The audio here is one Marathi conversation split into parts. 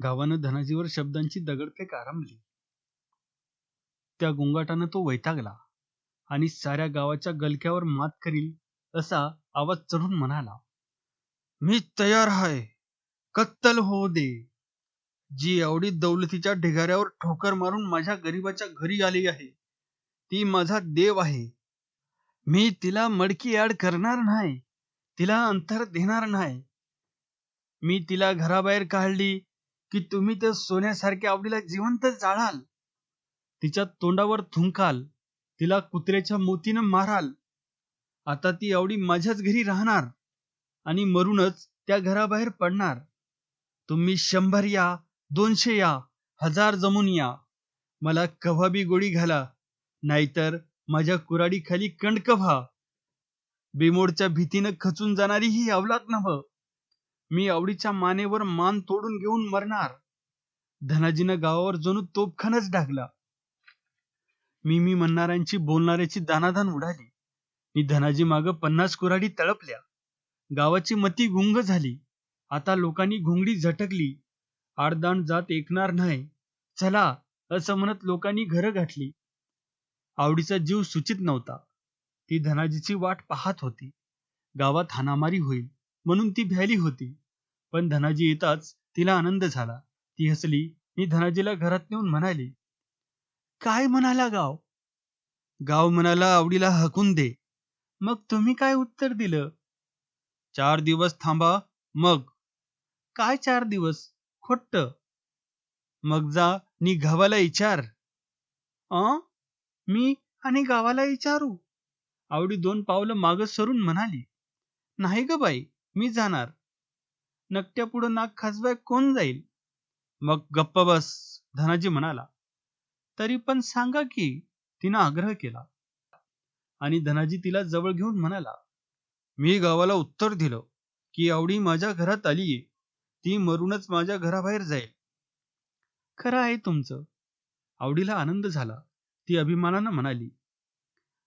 गावानं धनाजीवर शब्दांची दगडफेक आरंभली. त्या गोंगाटानं तो वैतागला आणि साऱ्या गावाच्या गलक्यावर मात करील असा आवाज चढून म्हणाला मी तयार आहे कत्तल होऊ दे. जी एवढी दौलतीच्या ढिगाऱ्यावर ठोकर मारून माझ्या गरीबाच्या घरी आली आहे ती माझा देव आहे. मी तिला मडकी आड करणार नाही तिला अंतर देणार नाही. मी तिला घराबाहेर काढली की तुम्ही त्या सोन्यासारख्या आवडीला जिवंत जाळाल तिच्या तोंडावर थुंकाल तिला कुत्र्याच्या मोतीनं माराल. आता ती आवडी माझ्याच घरी राहणार आणि मरूनच त्या घराबाहेर पडणार. तुम्ही शंभर या दोनशे या हजार जमून या. मला कव्हाबी गोळी घाला नाहीतर माझ्या कुराडी खाली कणक व्हा. बेमोडच्या भीतीनं खचून जाणारी ही अवलाद नव्ह. मी आवडीच्या मानेवर मान तोडून घेऊन मरणार. धनाजीनं गावावर जणू तोपखानच ढाकला मी मी म्हणणाऱ्यांची बोलणाऱ्याची दानादान उडाली. मी धनाजी माग पन्नास कुराडी तळपल्या. गावाची मती गुंग झाली. आता लोकांनी घोंगडी झटकली. आडदाण जात ऐकणार नाही. चला असं म्हणत लोकांनी घरं गाठली. आवडीचा जीव सुचित नव्हता. ती धनाजीची वाट पाहत होती. गावात हानामारी होईल म्हणून ती भ्याली होती. पण धनाजी येताच तिला आनंद झाला. ती हसली मी धनाजीला घरात नेऊन म्हणाली काय म्हणाला गाव? गाव म्हणाला आवडीला हकून दे. मग तुम्ही काय उत्तर दिलं? चार दिवस थांबा मग. काय चार दिवस? खोट्ट. मग जा नी गावाला विचार अ? मी आणि गावाला विचारू आवडी दोन पावलं माग सरून म्हणाली नाही ग बाई मी जाणार. नकट्या पुढं नाक खाजवाय कोण जाईल? मग गप्प बस धनाजी म्हणाला. तरी पण सांगा की तिनं आग्रह केला. आणि धनाजी तिला जवळ घेऊन म्हणाला मी गावाला उत्तर दिलं की आवडी माझ्या घरात आलीये. ती मरूनच माझ्या घराबाहेर जाईल. खरं आहे तुमचं. आवडीला आनंद झाला. ती अभिमानानं म्हणाली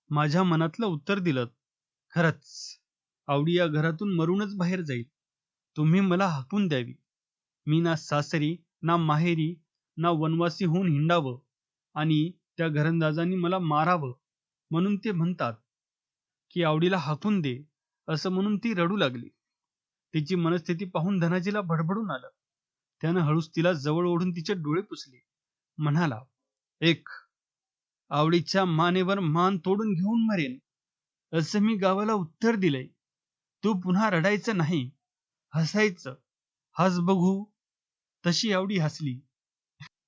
माझ्या मनातलं उत्तर दिलं. खरंच आवडी या घरातून मरूनच बाहेर जाईल. तुम्ही मला हाकून द्यावी. मी ना सासरी ना माहेरी ना वनवासी होऊन हिंडावं आणि त्या घरंदाजांनी मला मारावं म्हणून ते म्हणतात की आवडीला हाकून दे असं म्हणून ती रडू लागली. तिची मनस्थिती पाहून धनाजीला भडभडून आलं. त्यानं हळूच तिला जवळ ओढून तिचे डोळे पुसले. म्हणाला एक आवडीच्या मानेवर मान तोडून घेऊन मरेन असं मी गावाला उत्तर दिलंय. तू पुन्हा रडायचं नाही हसायचं. हस बघू. तशी आवडी हसली.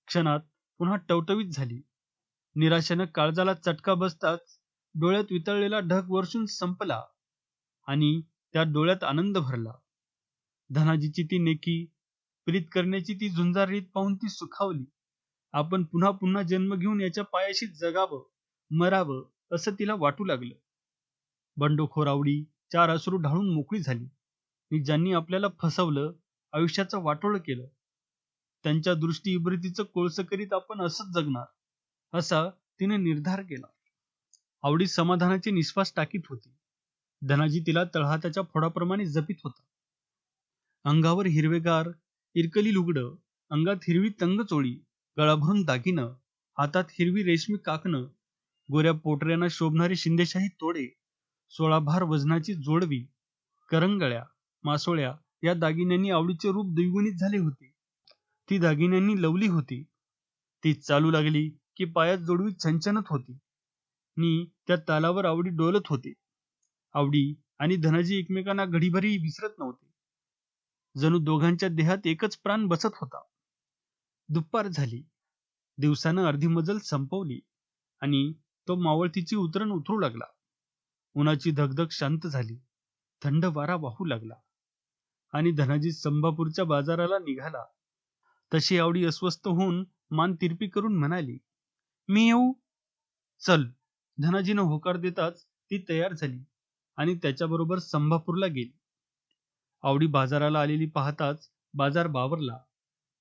क्षणात पुन्हा टवटवीत झाली. निराशेनं काळजाला चटका बसताच डोळ्यात वितळलेला ढग वर्षून संपला आणि त्या डोळ्यात आनंद भरला. धनाजीची ती नेकी प्रीत करण्याची ती झुंजार रीत पाहून ती सुखावली. आपण पुन्हा पुन्हा जन्म घेऊन याच्या पायाशी जगावं मरावं असं तिला वाटू लागलं. बंडोखोर आवडी चार असरू ढाळून मोकळी झाली. आणि ज्यांनी आपल्याला फसवलं आयुष्याचं वाटोळ केलं. त्यांच्या दृष्टी इब्रितीचं कोळस करीत आपण असंच जगणार असा तिने निर्धार केला. आवडी समाधानाचे निश्वास टाकीत होती. धनाजी तिला तळहाताच्या फोडाप्रमाणे जपित होता. अंगावर हिरवेगार इरकली लुगडं अंगात हिरवी तंगचोळी गळाभरून दागिनं हातात हिरवी रेशमी काकणं गोऱ्या पोटऱ्यांना शोभणारी शिंदेशाही तोडे सोळाभार वजनाची जोडवी करंगळ्या मासोळ्या या दागिन्यांनी आवडीचे रूप द्विगुणित झाले होते. ती दागिन्यांनी लवली होती. ती चालू लागली की पायात जोडवी छनछनत होती. नी त्या तालावर आवडी डोलत होते. आवडी आणि धनाजी एकमेकांना घडीभरी विसरत नव्हते. जणू दोघांच्या देहात एकच प्राण बसत होता. दुपार झाली. दिवसानं अर्धी मजल संपवली आणि तो मावळतीची उतरण उतरू लागला. उन्हाची धगधग शांत झाली. थंड वारा वाहू लागला. आणि धनाजी संभापूरच्या बाजाराला निघाला. तशी आवडी अस्वस्थ होऊन मान तिरपी करून म्हणाली मी येऊ? चल. धनाजीनं होकार देताच ती तयार झाली आणि त्याच्याबरोबर संभापूरला गेली. आवडी बाजाराला आलेली पाहताच बाजार बावरला.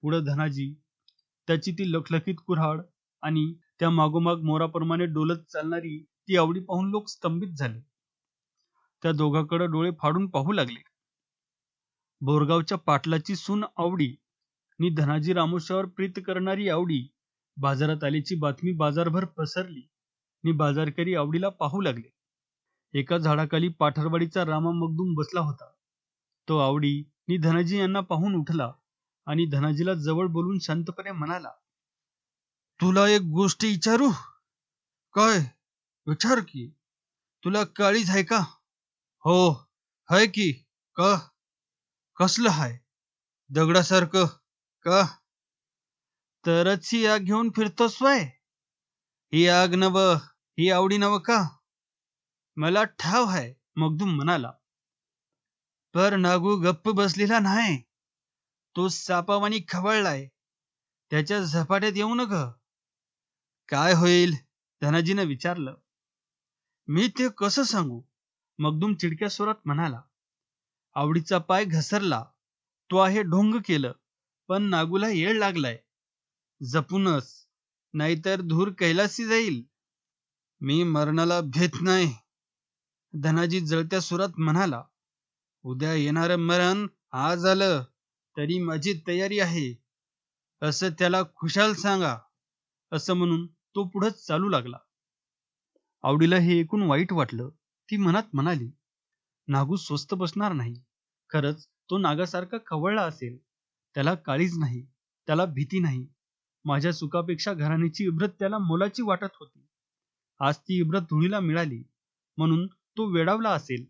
पुढं धनाजी त्याची ती लखलखीत कुऱ्हाड आणि त्या मागोमाग मोराप्रमाणे डोलत चालणारी ती आवडी पाहून लोक स्तंभित झाले. त्या दोघांकडे डोळे फाडून पाहू लागले. बोरगावच्या पाटलाची सून आवडी नि धनाजी रामोशावर प्रीत करणारी आवडी बाजारात आल्याची बातमी बाजारभर पसरली. नि बाजारकरी आवडीला पाहू लागले. एका झाडाखाली पाठरवाडीचा रामा मगदूम बसला होता. तो आवडी नि धनाजी यांना पाहून उठला आणि धनाजीला जवळ बोलून शांतपणे म्हणाला तुला एक गोष्ट विचारू काय? विचार की. तुला काळीज आहे का? हो. हाय की. का? कसलं हाय? दगडासारखं का? तरच ही आग घेऊन फिरतोस वय ही आग नव ही आवडी नव का? मला ठाव आहे मगदूम म्हणाला. पर नागू गप्प बसलेला नाही तो सापावानी खवळलाय. त्याच्या झपाट्यात येऊ नग. काय होईल? धनाजीनं विचारलं. मी ते कसं सांगू? मगदूम चिडक्या स्वरात म्हणाला. आवडीचा पाय घसरला. तो आहे ढोंग केलं पण नागूला येळ लागलाय. जपूनच नाहीतर धूर कैलासी जाईल. मी मरणाला भेत नाही. धनाजी जळत्या सुरात म्हणाला उद्या येणारं मरण आज आलं तरी माझी तयारी आहे. असं त्याला खुशाल सांगा. असं म्हणून तो पुढंच चालू लागला. आवडीला हे ऐकून वाईट वाटलं. ती मनात म्हणाली नागू स्वस्त बसणार नाही. खरंच तो नागासारखा खवळला असेल. त्याला काळीज नाही त्याला भीती नाही. माझ्या सुखापेक्षा घराण्याची इब्रत त्याला मोलाची वाटत होती. आज ती इब्रत धुळीला मिळाली म्हणून तो वेडावला असेल.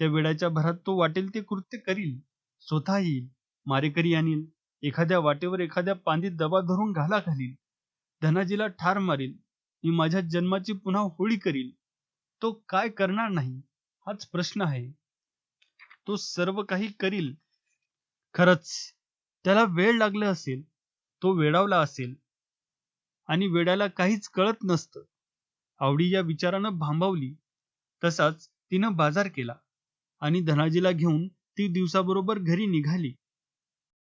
त्या वेडाच्या भरात तो वाटेल ते कृत्य करील. स्वतः येईल मारेकरी आणील एखाद्या वाटेवर एखाद्या पांदीत दबा धरून घाला घालील. धनाजीला ठार मारील. मी माझ्या जन्माची पुन्हा होळी करील. तो काय करणार नाही? हाच प्रश्न आहे. तो सर्व काही करील. खरच त्याला वेळ लागला असेल तो वेडावला असेल. आणि वेड्याला काहीच कळत नसतं. आवडी या विचारानं भांबावली. तसाच तिनं बाजार केला. आणि धनाजीला घेऊन ती दिवसाबरोबर घरी निघाली.